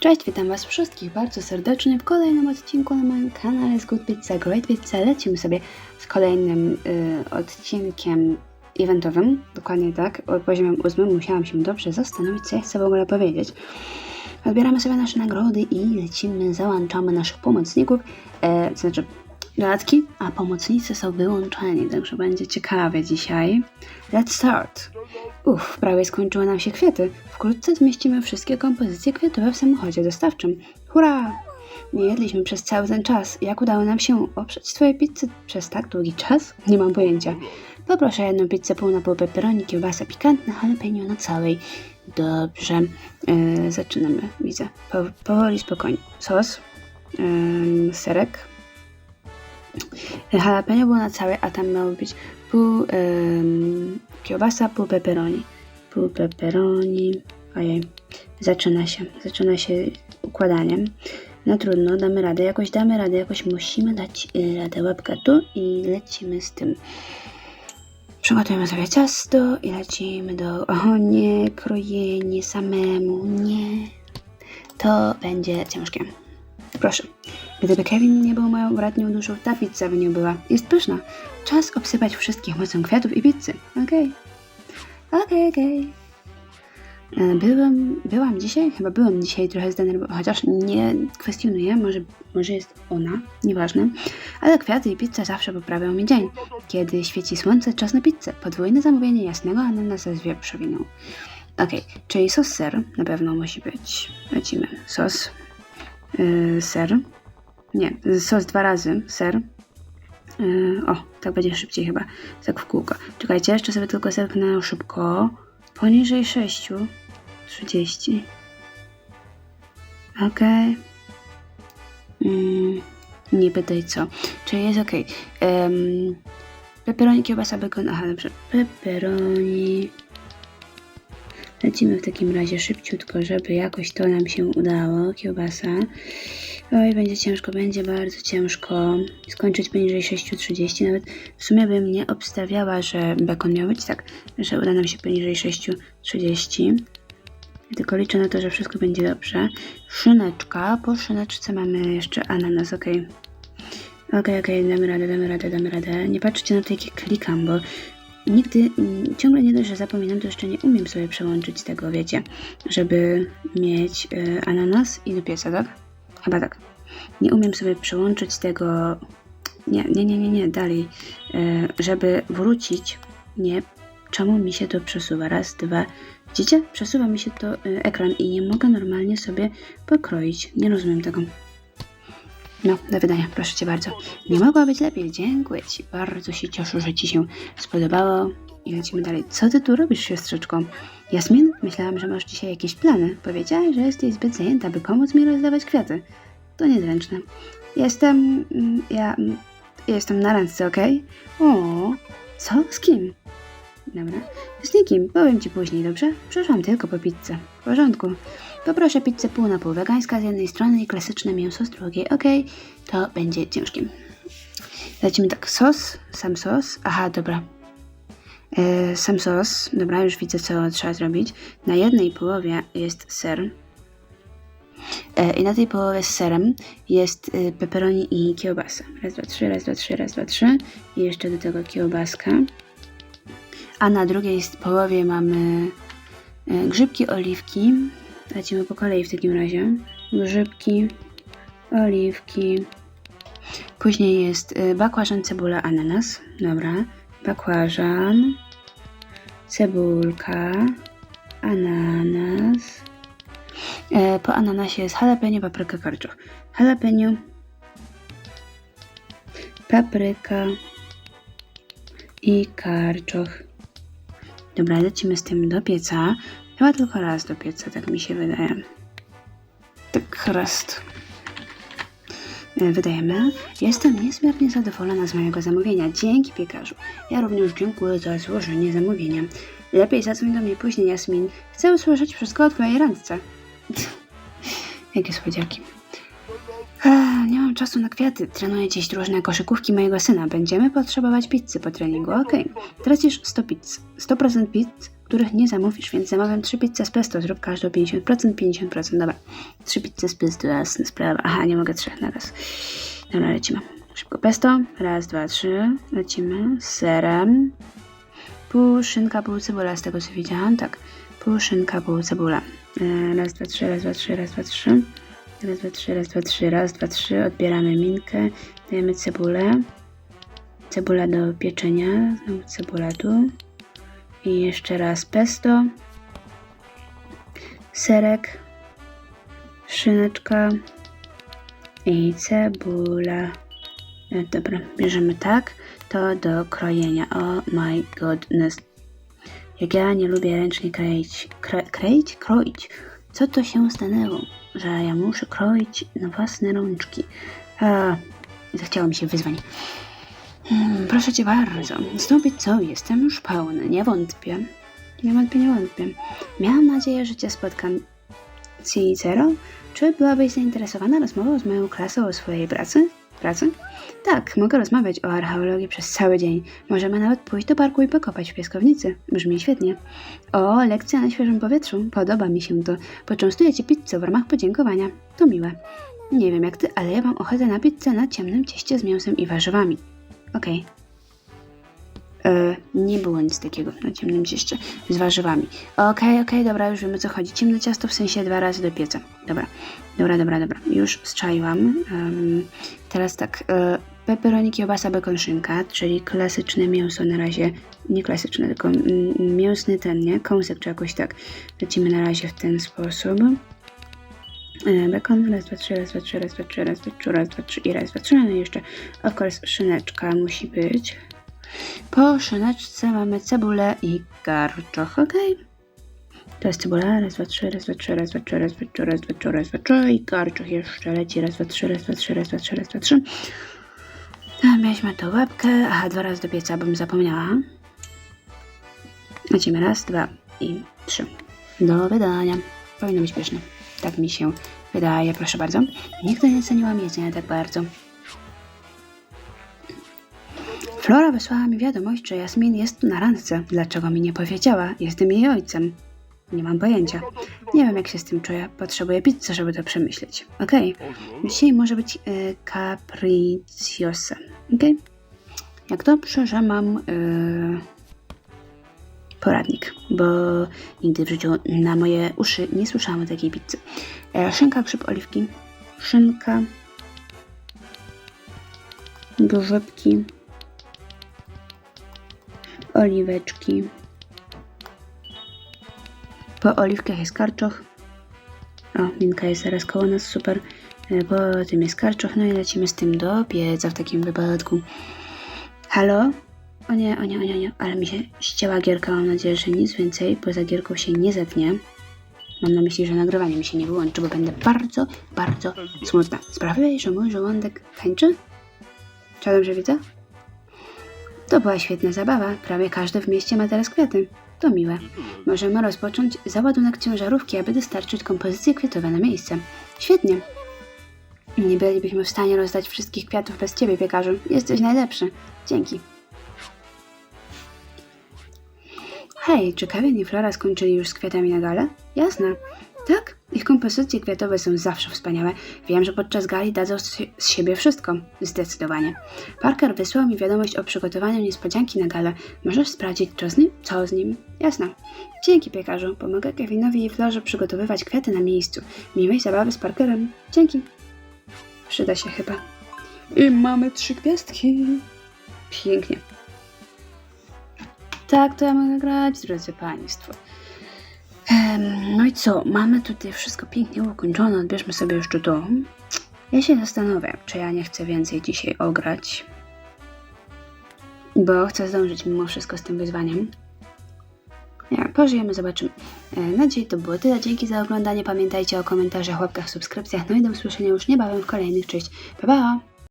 Cześć, witam Was wszystkich bardzo serdecznie w kolejnym odcinku na moim kanale z Good Pizza Great Pizza. Lecimy sobie z kolejnym y, odcinkiem eventowym, dokładnie tak, poziomem ósmym. Musiałam się dobrze zastanowić, co ja chcę w ogóle powiedzieć. Odbieramy sobie nasze nagrody i lecimy, załączamy naszych pomocników, e, to znaczy dodatki, a pomocnicy są wyłączeni, także będzie ciekawie dzisiaj. Let's start! Uff, prawie skończyły nam się kwiaty. Wkrótce zmieścimy wszystkie kompozycje kwiatowe w samochodzie dostawczym. Hurra! Nie jedliśmy przez cały ten czas. Jak udało nam się oprzeć swoje pizzy przez tak długi czas? Nie mam pojęcia. Poproszę jedną pizzę pół na pół pepperoni, kiełbasa pikantna, jalapeno na całej. Dobrze. Yy, zaczynamy. Widzę. Po, powoli, spokojnie. Sos. Yy, serek. Jalapeno było na całej, a tam miało być pół kiełbasa, pół pepperoni. Pół pepperoni. Ojej, zaczyna się. Zaczyna się układaniem. No trudno, damy radę. Jakoś damy radę, jakoś musimy dać y, radę. Łapka tu i lecimy z tym. Przygotujemy sobie ciasto i lecimy do... O nie, krojenie samemu, nie. To będzie ciężkie. Proszę. Gdyby Kevin nie był moją bratnią duszą, ta pizza by nie była. Jest pyszna. Czas obsypać wszystkich mocą kwiatów i pizzy. Okej. Okej, okej. E, Byłem, byłam dzisiaj, chyba byłam dzisiaj trochę zdenerwowana, chociaż nie kwestionuję, może, może jest ona, nieważne, ale kwiaty i pizza zawsze poprawią mi dzień. Kiedy świeci słońce, czas na pizzę. Podwójne zamówienie jasnego ananasa z wieprzowiną. Okej, czyli sos ser na pewno musi być. Lecimy. Sos, yy, ser, nie, sos dwa razy, ser. Yy, o, tak będzie szybciej chyba. Tak w kółko. Czekajcie, jeszcze sobie tylko zerknę szybko. Poniżej 6. 30. Okej. Mm, nie pytaj co. Czyli jest okej. Um, pepperoni, kiełbasa, bekon. Aha, dobrze. Pepperoni. Lecimy w takim razie szybciutko, żeby jakoś to nam się udało. Kiełbasa. Oj, będzie ciężko, będzie bardzo ciężko skończyć poniżej 6.30. Nawet w sumie bym nie obstawiała, że bekon miał być tak, że uda nam się poniżej 6.30. Tylko liczę na to, że wszystko będzie dobrze. Szyneczka. Po szyneczce mamy jeszcze ananas, okej. Okej, okej, damy radę, damy radę, damy radę. Nie patrzcie na to, jak ja klikam, bo nigdy, mm, ciągle nie dość, że zapominam, to jeszcze nie umiem sobie przełączyć tego, wiecie, żeby mieć y, ananas i do pieca, tak? Chyba tak. Nie umiem sobie przełączyć tego. Nie, nie, nie, nie, nie, dalej. E, żeby wrócić. Nie. Czemu mi się to przesuwa? Raz, dwa. Widzicie? Przesuwa mi się to e, ekran i nie mogę normalnie sobie pokroić. Nie rozumiem tego. No, do wydania, proszę cię bardzo. Nie mogło być lepiej, dziękuję ci. Bardzo się cieszę, że ci się spodobało. I lecimy dalej. Co ty tu robisz, siostrzyczko? Jasmin, myślałam, że masz dzisiaj jakieś plany. Powiedziałaś, że jesteś zbyt zajęta, by pomóc mi rozdawać kwiaty. To niezręczne. Jestem... mm, ja... mm, Jestem na randce, okej? O, co? Z kim? Dobra. Z nikim. Powiem ci później, dobrze? Przyszłam tylko po pizzę. W porządku. Poproszę pizzę pół na pół wegańska z jednej strony i klasyczne mięso z drugiej. Okej, to będzie ciężkim. Lecimy tak. Sos, sam sos. Aha, dobra. E, sam sos. Dobra, już widzę, co trzeba zrobić. Na jednej połowie jest ser. E, I na tej połowie z serem jest e, pepperoni i kiełbasa. Raz, dwa, trzy, raz, dwa, trzy, raz, dwa, trzy. I jeszcze do tego kiełbaska. A na drugiej połowie mamy e, grzybki, oliwki. Lecimy po kolei w takim razie. Grzybki, oliwki. Później jest e, bakłażan, cebula, ananas. Dobra. Bakłażan, cebulka, ananas. E, po ananasie jest jalapeno, papryka, karczoch. Jalapeno, papryka i karczoch. Dobra, lecimy z tym do pieca. Chyba tylko raz do pieca, tak mi się wydaje. Tak, raz. E, Wydajemy. Jestem niezmiernie zadowolona z mojego zamówienia. Dzięki piekarzu. Ja również dziękuję za złożenie zamówienia. Lepiej zadzwoń do mnie później, Jasmin. Chcę usłyszeć wszystko o twojej randce. Jakie słodziaki. Mam czasu na kwiaty. Trenuję dziś różne koszykówki mojego syna. Będziemy potrzebować pizzy po treningu. Okej. Tracisz 100 pizz. 100% pizz, których nie zamówisz, więc zamawiam 3 pizze z pesto. Zrób każdą 50%, 50%. Dobra. 3 pizze z pesto, jasna sprawa. Aha, nie mogę trzech na raz. Dobra, lecimy. Szybko pesto. Raz, dwa, trzy. Lecimy. Z serem. Pół szynka, pół cebula, z tego co widziałam. Tak. Pół szynka, pół cebula. E, Raz, dwa, trzy, raz, dwa, trzy, raz, dwa, trzy. Raz, dwa, trzy, raz, dwa, trzy, raz, dwa, trzy. Odbieramy minkę. Dajemy cebulę. Cebula do pieczenia. Znowu cebula tu. I jeszcze raz pesto. Serek. Szyneczka. I cebula. E, Dobra, bierzemy tak. To do krojenia. Oh my goodness. Jak ja nie lubię ręcznie. Kro, kroić? Kroić. Co to się stanęło? Że ja muszę kroić na własne rączki. A, zachciało mi się wyzwań. Hmm, proszę cię bardzo. Zdobyć co? Jestem już pełny. Nie wątpię. Nie wątpię, nie wątpię. Miałam nadzieję, że cię spotkam Cicero. Czy byłabyś zainteresowana rozmową z moją klasą o swojej pracy? Pracy? Tak, mogę rozmawiać o archeologii przez cały dzień. Możemy nawet pójść do parku i pokopać w piaskownicy. Brzmi świetnie. O, lekcja na świeżym powietrzu. Podoba mi się to. Poczęstuję cię pizzą w ramach podziękowania. To miłe. Nie wiem jak ty, ale ja mam ochotę na pizzę na ciemnym cieście z mięsem i warzywami. Okej. E, nie było nic takiego na ciemnym cieście z warzywami. Okej, okej, dobra, już wiemy co chodzi. Ciemne ciasto w sensie dwa razy do pieca. Dobra, dobra, dobra, dobra. Już strzaiłam. Em, teraz tak, e, peperoni, kiełbasa, bekon, szynka, czyli klasyczne mięso na razie. Nie klasyczne, tylko mięsny ten, nie? Kąsek czy jakoś tak. Lecimy na razie w ten sposób. E, Bekon, raz, dwa, trzy, raz, dwa, trzy, raz, dwa, trzy, raz, dwa, trzy, raz, dwa, trzy i raz, dwa, trzy. No i jeszcze, of course, szyneczka musi być. Po szyneczce mamy cebulę i garczoch, ok? To jest cebula, raz, dwa, trzy, raz, dwa, trzy, raz, dwa, trzy, raz, dwa, trzy, raz, dwa, trzy, raz, dwa, trzy i garczoch jeszcze leci, raz, dwa, trzy, raz, dwa, trzy, raz, dwa, trzy, raz, dwa, trzy. Tam mieliśmy tą łapkę, aha, dwa razy do pieca, bym zapomniała. Lecimy raz, dwa i trzy. Do wydania. Powinno być pyszne. Tak mi się wydaje, proszę bardzo. Nigdy nie ceniłam jedzenia tak bardzo. Flora wysłała mi wiadomość, że Jasmin jest na randce. Dlaczego mi nie powiedziała? Jestem jej ojcem. Nie mam pojęcia. Nie wiem, jak się z tym czuję. Potrzebuję pizzy, żeby to przemyśleć. Okej. Dzisiaj może być y, capricciosa. Okej. Jak dobrze, że mam y, poradnik, bo nigdy w życiu na moje uszy nie słyszałam o takiej pizzy. E, szynka, grzyb, oliwki. Szynka. Grzybki oliweczki. Po oliwkach jest karczoch. O, Minka jest zaraz koło nas, super. E, Po tym jest karczoch, no i lecimy z tym do pieca w takim wypadku. Halo? O nie, o nie, o nie, o nie, ale mi się ścięła gierka, mam nadzieję, że nic więcej poza gierką się nie zetnie. Mam na myśli, że nagrywanie mi się nie wyłączy, bo będę bardzo, bardzo smutna. Sprawiłeś, że mój żołądek tańczy? Czy dobrze widzę? To była świetna zabawa. Prawie każdy w mieście ma teraz kwiaty. To miłe. Możemy rozpocząć załadunek ciężarówki, aby dostarczyć kompozycje kwiatowe na miejsce. Świetnie. Nie bylibyśmy w stanie rozdać wszystkich kwiatów bez ciebie, piekarzu. Jesteś najlepszy. Dzięki. Hej, czy Kevin i Flora skończyli już z kwiatami na gale? Jasne. Tak? Ich kompozycje kwiatowe są zawsze wspaniałe. Wiem, że podczas gali dadzą z siebie wszystko. Zdecydowanie. Parker wysłał mi wiadomość o przygotowaniu niespodzianki na galę. Możesz sprawdzić, co z nim? Co z nim? Jasne. Dzięki, piekarzu. Pomogę Kevinowi i Florze przygotowywać kwiaty na miejscu. Miłej zabawy z Parkerem. Dzięki. Przyda się chyba. I mamy trzy gwiazdki. Pięknie. Tak, to ja mogę grać, drodzy Państwo. No i co? Mamy tutaj wszystko pięknie ukończone. Odbierzmy sobie jeszcze to. Ja się zastanawiam, czy ja nie chcę więcej dzisiaj ograć. Bo chcę zdążyć mimo wszystko z tym wyzwaniem. Nie, pożyjemy, zobaczymy. E, Na dzisiaj to było tyle. Dzięki za oglądanie. Pamiętajcie o komentarzach, łapkach, subskrypcjach. No i do usłyszenia już niebawem w kolejnych. Cześć. Pa, pa!